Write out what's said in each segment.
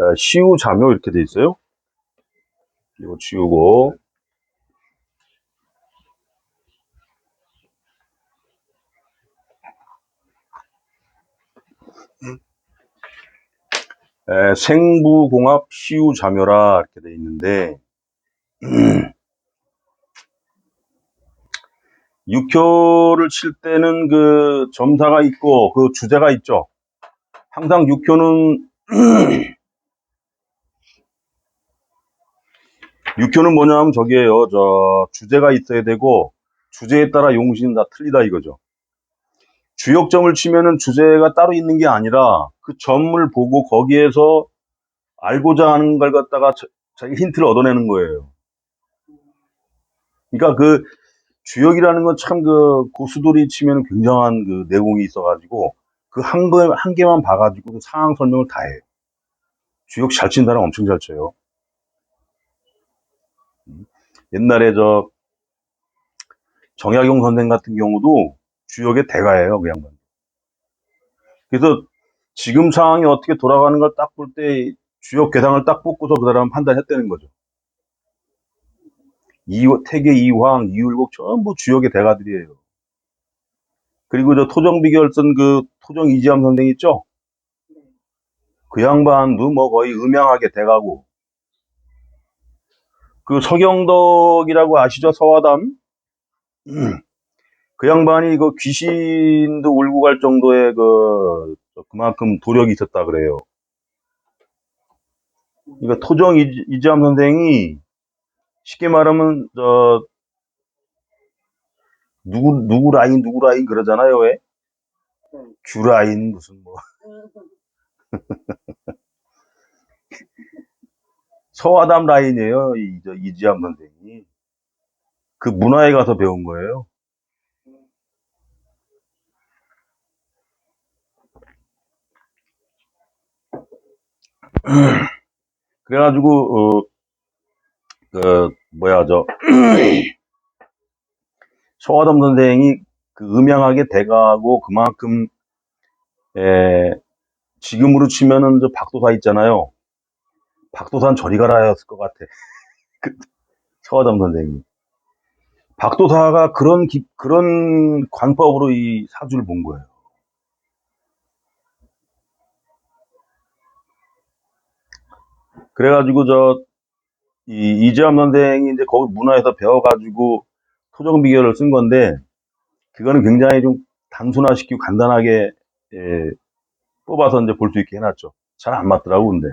어, 시우 자묘 이렇게 돼 있어요. 이거 지우고 에, 생부공합 시우 자묘라 이렇게 돼 있는데 육효를 칠 때는 그 점사가 있고 그 주제가 있죠. 항상 육효는 육효는 뭐냐면 저기에요. 저 주제가 있어야 되고 주제에 따라 용신은 다 틀리다 이거죠. 주역점을 치면은 주제가 따로 있는 게 아니라 그 점을 보고 거기에서 알고자 하는 걸 갖다가 자- 자기 힌트를 얻어내는 거예요. 그러니까 그 주역이라는 건 참 그 고수들이 치면 굉장한 그 내공이 있어가지고 그 한 개, 한 개만 봐가지고 그 상황 설명을 다 해요. 주역 잘 친 사람 엄청 잘 쳐요. 옛날에 저 정약용 선생 같은 경우도 주역의 대가예요, 그 양반. 그래서 지금 상황이 어떻게 돌아가는 걸 딱 볼 때 주역 괴상을 딱 뽑고서 그 사람 판단했다는 거죠. 이, 태계 이황, 이율곡 전부 주역의 대가들이에요. 그리고 저 토정 비결 쓴그 토정 이지암 선생 있죠? 그 양반도 뭐 거의 음양하게 대가고. 그 서경덕이라고 아시죠? 서화담? 그 양반이 그 귀신도 울고 갈 정도의 그, 그만큼 도력이 있었다 그래요. 그러니까 토정 이지- 이지암 선생이 쉽게 말하면, 저, 누구, 누구 라인, 누구 라인 그러잖아요, 왜? 규 라인, 무슨 뭐. 서화담 라인이에요, 이지암 선생이. 그 문화에 가서 배운 거예요. 그래가지고, 어, 그, 뭐야, 저, 서화담 선생이 그 음양하게 대가하고 그만큼, 에, 지금으로 치면은 저 박도사 있잖아요. 박도산 저리 가라였을 것 같아. 그, 서화담 선생이. 박도사가 그런 기- 그런 관법으로 이 사주를 본 거예요. 그래가지고 저 이 이재함 선생이 이제 거기 문화에서 배워가지고 토정 비결을 쓴 건데 그거는 굉장히 좀 단순화시키고 간단하게 예, 뽑아서 이제 볼 수 있게 해놨죠. 잘 안 맞더라고 근데.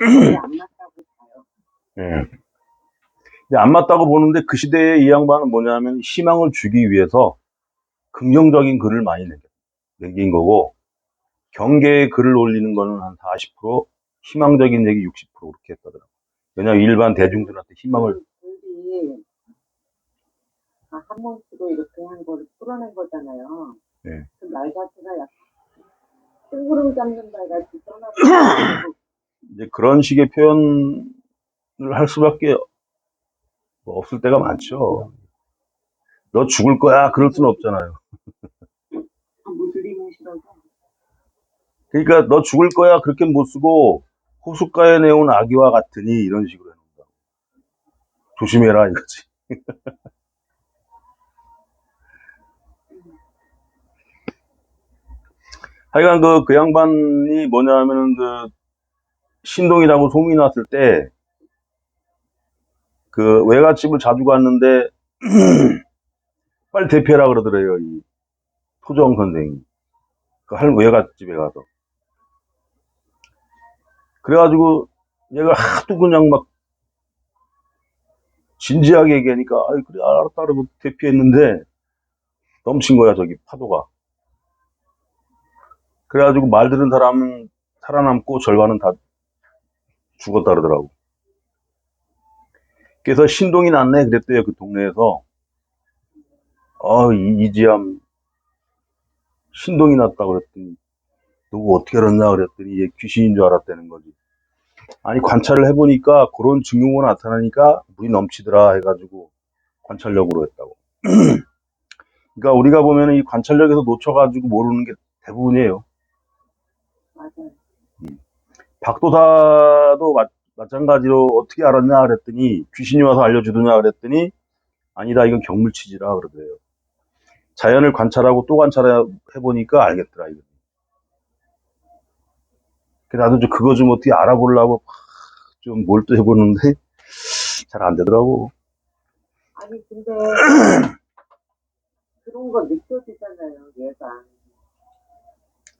안 맞다고 봐요. 예. 근데 안 맞다고 보는데 그 시대의 이 양반은 뭐냐면 희망을 주기 위해서 긍정적인 글을 많이 남- 남긴 거고 경계의 글을 올리는 거는 한 40% 희망적인 얘기 60% 그렇게 했다더라고. 왜냐면 일반 대중들한테 희망을 우리 아, 한 번씩으로 이렇게 한 거를 풀어낸 거잖아요. 네. 그말 자체가 약간 뜬구름 잡는 말 같이 떠나고 이제 그런 식의 표현을 할 수밖에 뭐 없을 때가 많죠. 너 죽을 거야 그럴 수는 없잖아요. 무슬림은 싫어서 그러니까 너 죽을 거야 그렇게 못 쓰고 호숫가에 내온 아기와 같으니 이런 식으로 해놓는다. 조심해라 이거지. 하여간 그, 그 양반이 뭐냐면은 그 신동이라고 소문이 났을 때 그 외갓집을 자주 갔는데 빨리 대피해라 그러더래요 이 토정 선생이 그 할 외갓집에 가서. 그래가지고 얘가 하도 그냥 막 진지하게 얘기하니까 아이 그래 알았다 그러고 대피했는데 넘친 거야 저기 파도가. 그래가지고 말 들은 사람은 살아남고 절반은 다 죽었다 그러더라고 그래서 신동이 났네 그랬대요 그 동네에서 어 이- 이지암 신동이 났다 그랬더니 누구 어떻게 알았냐 그랬더니 얘 귀신인 줄 알았다는 거지 아니 관찰을 해보니까 그런 증후가 나타나니까 물이 넘치더라 해가지고 관찰력으로 했다고. 그러니까 우리가 보면은 이 관찰력에서 놓쳐가지고 모르는 게 대부분이에요. 맞아요. 박도사도 마, 마찬가지로 어떻게 알았냐 그랬더니 귀신이 와서 알려주더냐 그랬더니 아니다 이건 경물치지라 그러더래요. 자연을 관찰하고 또 관찰해 보니까 알겠더라 이거. 그래서 나도 좀 그거 좀 어떻게 알아보려고 좀 몰두해 보는데 잘 안 되더라고. 아니 근데 그런 거 느껴지잖아요 얘가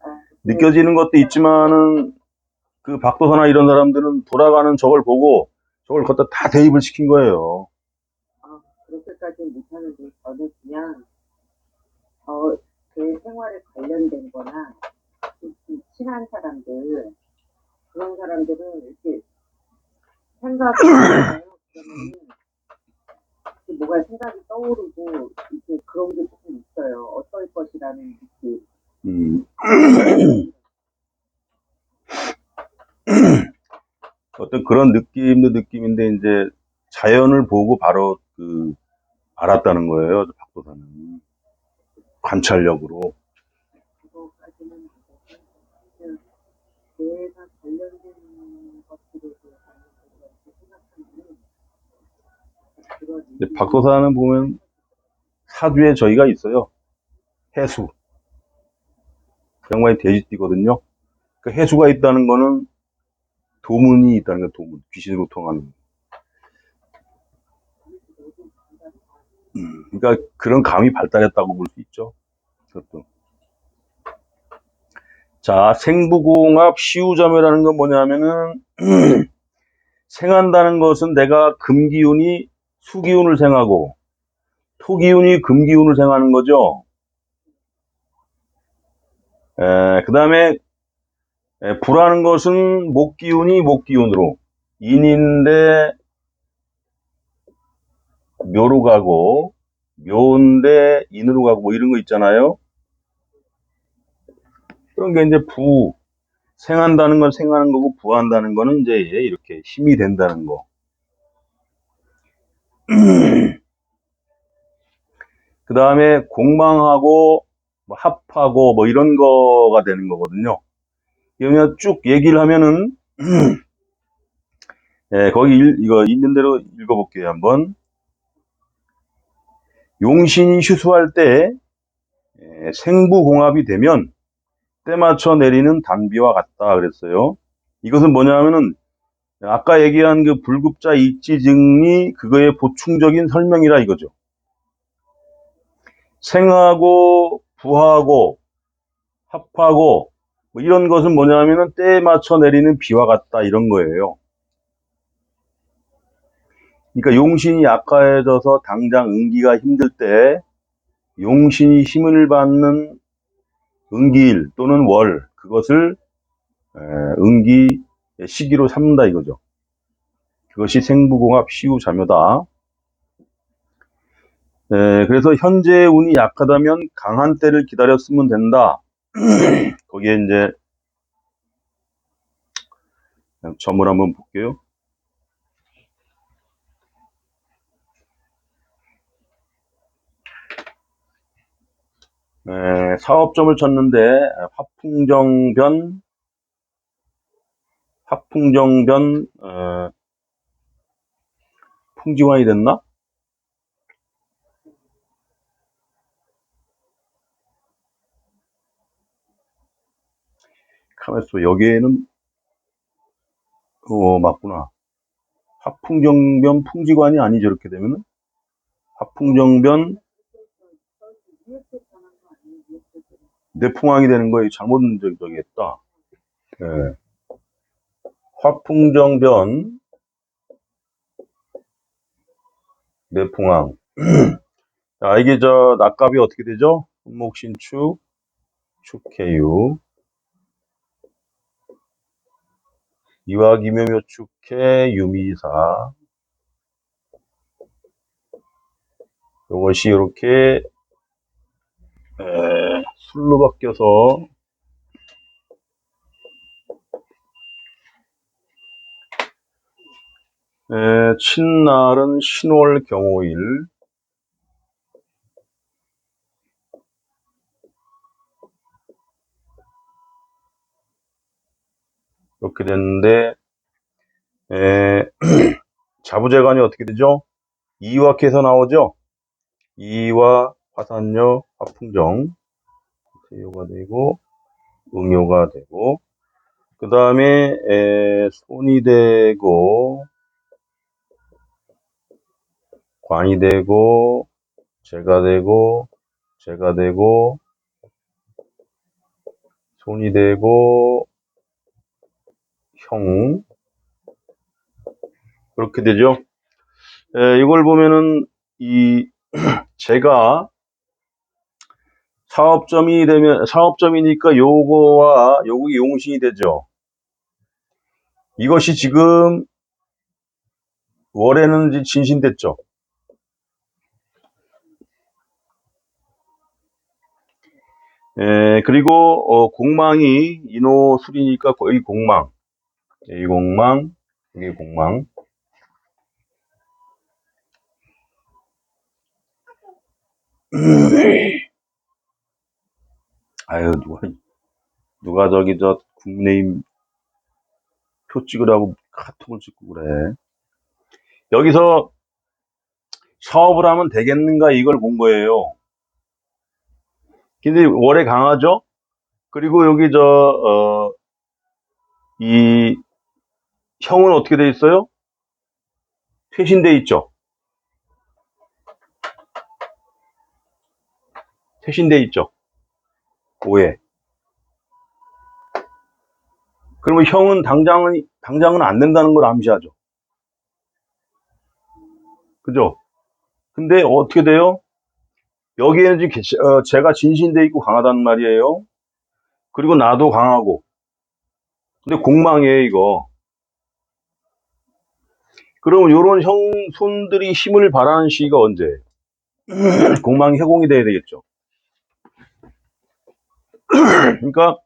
아, 느껴지는 것도 있지만은 그 박도사나 이런 사람들은 돌아가는 저걸 보고 저걸 갖다 다 대입을 시킨 거예요. 아, 그렇게까지 못하는데 저는 그냥 어, 제 생활에 관련된 거나 친한 사람들 그런 사람들은 이렇게 생각이 나요. 그러면 뭐가 생각이 떠오르고 이렇게 그런 게 조금 있어요. 어떨 것이라는 느낌. 음. 어떤 그런 느낌도 느낌인데 이제 자연을 보고 바로 그 알았다는 거예요. 박도사는 관찰력으로. 박도사는 보면 사주에 저희가 있어요. 해수. 양반이 돼지띠거든요. 그 해수가 있다는 거는 도문이 있다는 거예요. 도문. 귀신으로 통하는. 음, 그러니까 그런 감이 발달했다고 볼 수 있죠. 그것도. 자, 생부공합 시우자매라는 건 뭐냐면은 생한다는 것은 내가 금기운이 수기운을 생하고 토기운이 금기운을 생하는 거죠. 그 다음에 불하는 것은 목기운이 목기운으로 인인데 묘로 가고 묘인데 인으로 가고 뭐 이런 거 있잖아요. 그런 게 이제 부 생한다는 건 생하는 거고 부한다는 거는 이제 이렇게 힘이 된다는 거. 그 다음에 공망하고 뭐 합하고 뭐 이런 거가 되는 거거든요. 그러면 쭉 얘기를 하면은 예, 거기 일- 이거 있는 대로 읽어볼게요 한번. 용신이 휴수할 때 예, 생부공합이 되면 때 맞춰 내리는 단비와 같다 그랬어요. 이것은 뭐냐면은 아까 얘기한 그 불급자 입지증이 그거의 보충적인 설명이라 이거죠. 생하고 부하고 합하고 뭐 이런 것은 뭐냐면은 때에 맞춰 내리는 비와 같다 이런 거예요. 그러니까 용신이 약화해져서 당장 응기가 힘들 때 용신이 힘을 받는 응기일 또는 월 그것을 에, 응기 시기로 삼는다 이거죠. 그것이 생부공합 시우자묘다. 에, 그래서 현재 운이 약하다면 강한 때를 기다렸으면 된다. 거기에 이제 점을 한번 볼게요. 에, 사업점을 쳤는데 화풍정변 화풍정변 어, 풍지관이 됐나? 가만있어 여기에는 어 맞구나 화풍정변 풍지관이 아니죠 이렇게 되면은 전한 내풍왕이 되는 거에 잘못 저기, 저기 했다. 예. 화풍정변 내풍왕. 자, 이게 저 낙갑이 어떻게 되죠? 목신축, 축해유. 이화기묘묘 축해 유미사. 요것이 이렇게 에, 술로 바뀌어서 에, 친날은 신월 경호일 이렇게 됐는데, 에, 자부재관이 어떻게 되죠? 이화캐서 나오죠? 이와 화산여, 화풍정, 세요가 되고, 응요가 되고, 그 다음에, 손이 되고, 관이 되고, 재가 되고, 재가 되고, 손이 되고, 형, 그렇게 되죠. 에, 이걸 보면은, 이, 제가 사업점이 되면, 사업점이니까 요거와 요거 용신이 되죠. 이것이 지금 월에는 진신됐죠. 에, 그리고 어, 공망이 인호술이니까 거의 공망. 이 공망, 이게 공망. 아유 누가 누가 저기 저 국내임 표 찍으라고 카톡을 찍고 그래. 여기서 사업을 하면 되겠는가 이걸 본 거예요. 근데 월에 강하죠? 그리고 여기 저, 어, 이, 형은 어떻게 돼 있어요? 퇴신돼 있죠? 퇴신돼 있죠? 오해. 그러면 형은 당장은, 당장은 안 된다는 걸 암시하죠. 그죠? 근데 어떻게 돼요? 여기에는 지금 개- 어, 제가 진신돼 있고 강하다는 말이에요. 그리고 나도 강하고. 근데 공망이에요, 이거. 그럼 요런 형손들이 힘을 발하는 시기가 언제? 공망이 해공이 돼야 되겠죠. 그러니까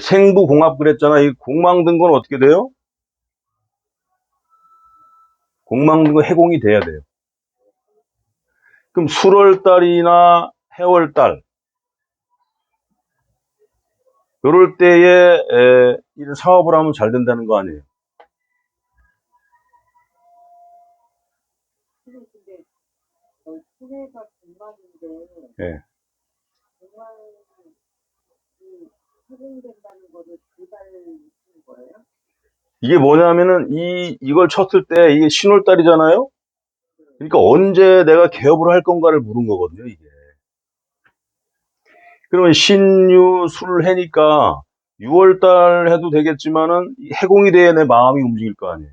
생부 공합 그랬잖아. 이 공망 든 건 어떻게 돼요? 공망 든 건 해공이 돼야 돼요. 그럼 술월달이나 해월달 요럴 때에 에, 이런 사업을 하면 잘 된다는 거 아니에요. 어, 시내가 공간인데 예. 공간이 확인된다는 거를 두달쓴 거예요? 이게 뭐냐면은 이 이걸 쳤을 때 이게 신월달이잖아요. 그러니까 언제 내가 개업을 할 건가를 물은 거거든요, 이게. 그러면 신유 술 해니까 6월달 해도 되겠지만은 이 해공이 돼야 내 마음이 움직일 거 아니에요.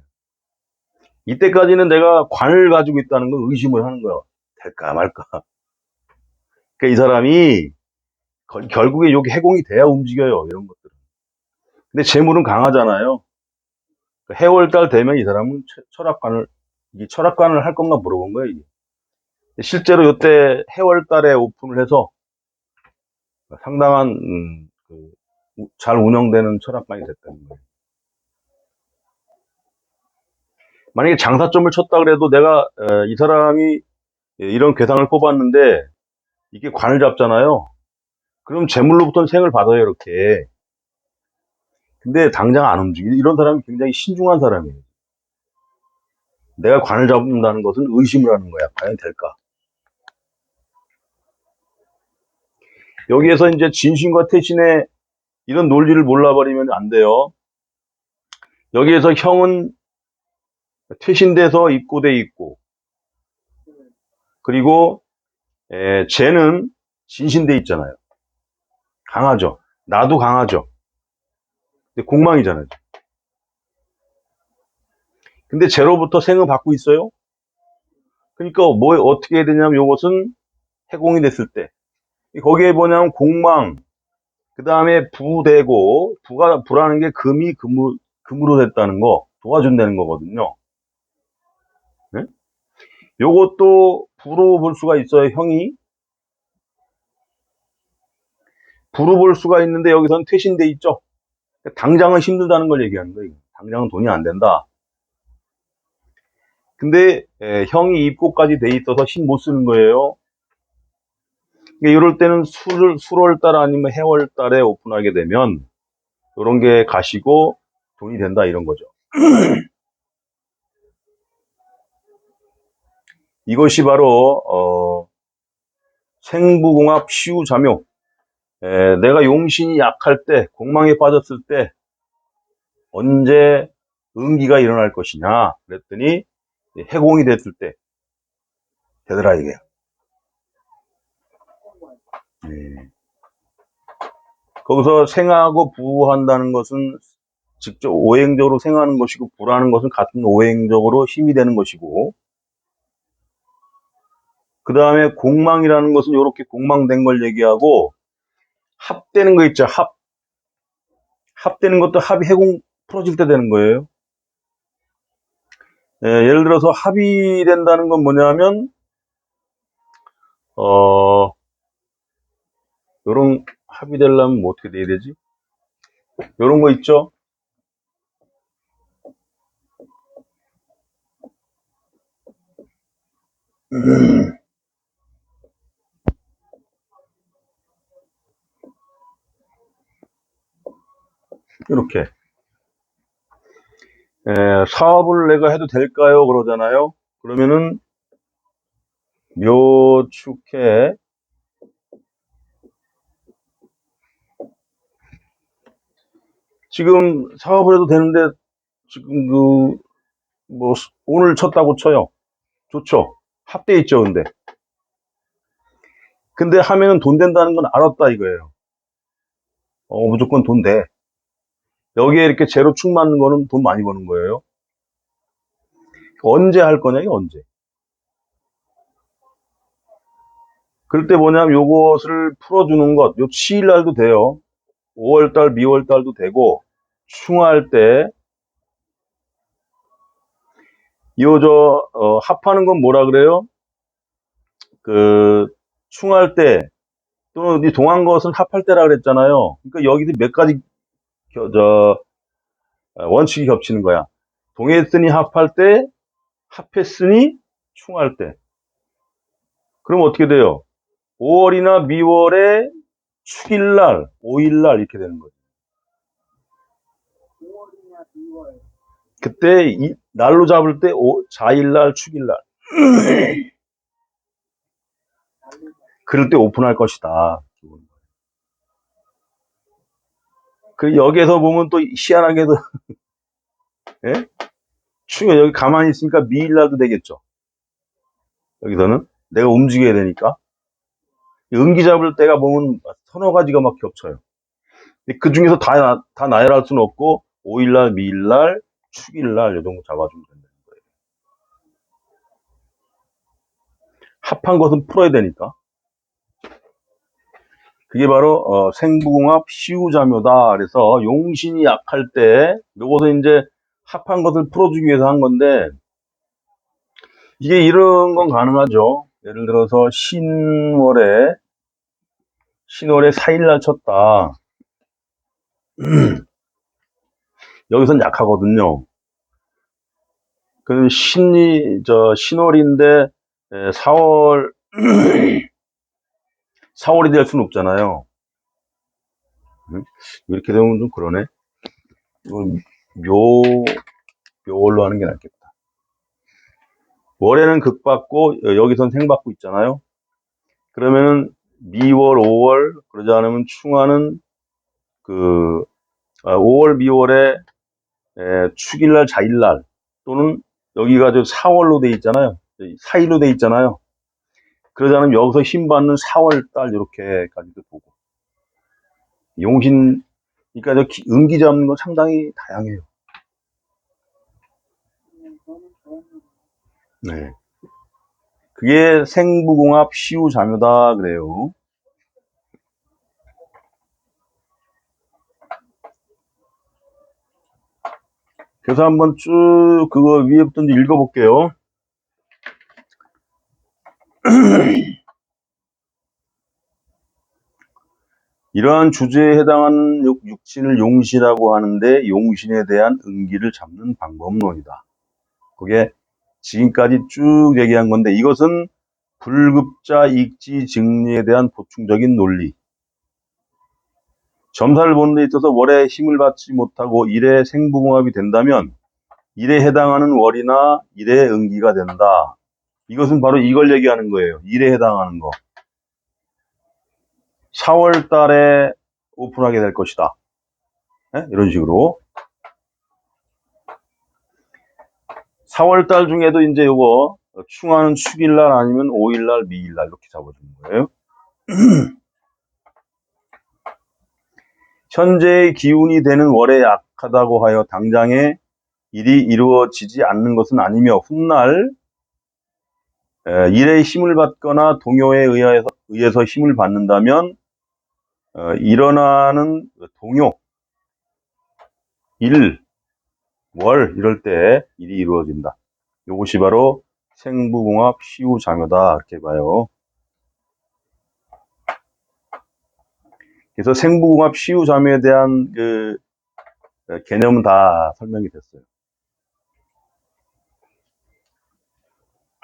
이때까지는 내가 관을 가지고 있다는 걸 의심을 하는 거야. 될까 말까. 그러니까 이 사람이 거- 결국에 여기 해공이 돼야 움직여요, 이런 것들은. 근데 재물은 강하잖아요. 그 해월달 되면 이 사람은 철- 철학관을 이게 철학관을 할 건가 물어본 거예요. 이게. 실제로 이때 해월달에 오픈을 해서 상당한 음, 그, 우- 잘 운영되는 철학관이 됐다는 거예요. 만약에 장사점을 쳤다 그래도 내가 에, 이 사람이 이런 괴상을 뽑았는데 이게 관을 잡잖아요. 그럼 재물로부터는 생을 받아요 이렇게. 근데 당장 안 움직이. 이런 사람이 굉장히 신중한 사람이에요. 내가 관을 잡는다는 것은 의심을 하는 거야. 과연 될까? 여기에서 이제 진신과 태신의 이런 논리를 몰라버리면 안 돼요. 여기에서 형은 퇴신돼서 입고돼 있고, 그리고 에, 쟤는 진신돼 있잖아요. 강하죠. 나도 강하죠. 근데 공망이잖아요. 근데 쟤로부터 생을 받고 있어요. 그러니까 뭐 어떻게 해야 되냐면 이것은 해공이 됐을 때 거기에 뭐냐면 공망 그 다음에 부되고 부가 부라는 게 금이 금으로, 금으로 됐다는 거 도와준다는 거거든요. 네? 요것도 부로 볼 수가 있어요, 형이. 부로 볼 수가 있는데 여기서는 퇴신돼 있죠. 당장은 힘들다는 걸 얘기하는 거예요. 당장은 돈이 안 된다. 근데 에, 형이 입고까지 돼 있어서 힘 못 쓰는 거예요. 그러니까 이럴 때는 술, 술월달 아니면 해월달에 오픈하게 되면 요런 게 가시고 돈이 된다 이런 거죠. 이것이 바로 어, 생부공합 시우자묘. 에, 내가 용신이 약할 때, 공망에 빠졌을 때 언제 응기가 일어날 것이냐 그랬더니 해공이 됐을 때 되더라 이게. 네. 거기서 생하고 부한다는 것은 직접 오행적으로 생하는 것이고 부라는 것은 같은 오행적으로 힘이 되는 것이고 그 다음에 공망이라는 것은 이렇게 공망된 걸 얘기하고 합되는 거 있죠 합 합되는 것도 합이 해공 풀어질 때 되는 거예요 예, 예를 들어서 합이 된다는 건 뭐냐면 어 요런 합이 되려면 뭐 어떻게 돼야 되지? 요런 거 있죠? 이렇게 에, 사업을 내가 해도 될까요? 그러잖아요. 그러면은 묘축해 지금 사업을 해도 되는데 지금 그 뭐 오늘 쳤다고 쳐요. 좋죠. 합돼 있죠, 근데. 근데 하면은 돈 된다는 건 알았다 이거예요. 어, 무조건 돈 돼. 여기에 이렇게 제로 축 맞는 거는 돈 많이 버는 거예요. 언제 할 거냐, 이게 언제. 그럴 때 뭐냐면 요것을 풀어주는 것, 요 치일날도 돼요. 5월달, 미월달도 되고, 충할 때, 요, 저, 어, 합하는 건 뭐라 그래요? 그, 충할 때, 또는 이 동한 것은 합할 때라 그랬잖아요. 그러니까 여기도 몇 가지, 겨- 저, 어, 원칙이 겹치는 거야. 동했으니 합할 때, 합했으니 충할 때. 그럼 어떻게 돼요? 5월이나 미월에 축일날, 5일날 이렇게 되는 거죠. 5월이나 2월. 그때 이 날로 잡을 때 오, 자일날, 축일날. 그럴 때 오픈할 것이다. 그 여기에서 보면 또 희한하게도 예? 축은 여기 가만히 있으니까 미일날도 되겠죠. 여기서는 내가 움직여야 되니까 음기 잡을 때가 보면 서너 가지가 막 겹쳐요. 그 중에서 다, 나- 다 나열할 수는 없고 5일날, 미일날, 축일날 이 정도 잡아주면 된다는 거예요. 합한 것은 풀어야 되니까. 그게 바로 어, 생부궁합 시우자묘다. 그래서 용신이 약할 때 요것은 이제 합한 것을 풀어주기 위해서 한 건데 이게 이런 건 가능하죠. 예를 들어서 신월에 신월에 4일날 쳤다. 여기선 약하거든요. 그 신이 저 신월인데 4월 4월이 될 수는 없잖아요. 응? 이렇게 되면 좀 그러네. 이거 묘 묘월로 하는 게 낫겠다. 월에는 극 받고 여- 여기선 생 받고 있잖아요. 그러면은 미월, 5월 그러지 않으면 충하는 그 아, 5월, 미월에 에, 축일날, 자일날 또는 여기가 저 4월로 돼 있잖아요. 4일로 돼 있잖아요. 그러지 않으면 여기서 힘 받는 4월 달 이렇게까지도 보고 용신 그러니까 저 기- 음기 잡는 건 상당히 다양해요. 네. 그게 생부궁합 시우자묘다 그래요. 그래서 한번 쭉 그거 위에부터 읽어볼게요. 이러한 주제에 해당하는 육- 육신을 용신이라고 하는데 용신에 대한 응기를 잡는 방법론이다. 그게 지금까지 쭉 얘기한 건데 이것은 불급자 익지 증리에 대한 보충적인 논리. 점사를 보는 데 있어서 월에 힘을 받지 못하고 일에 생부궁합이 된다면 일에 해당하는 월이나 일에 응기가 된다. 이것은 바로 이걸 얘기하는 거예요. 일에 해당하는 거. 4월 달에 오픈하게 될 것이다. 예? 이런 식으로. 4월 달 중에도 이제 요거 충하는 축일날 아니면 5일날 미일날 이렇게 잡아주는 거예요. 현재의 기운이 되는 월에 약하다고 하여 당장에 일이 이루어지지 않는 것은 아니며 훗날 에, 일에 힘을 받거나 동요에 의해서, 의해서 힘을 받는다면 어, 일어나는 동요, 일, 월 이럴 때 일이 이루어진다. 이것이 바로 생부궁합 시우자묘다 이렇게 봐요. 그래서 생부궁합 시우자묘에 대한 그 어, 개념은 다 설명이 됐어요.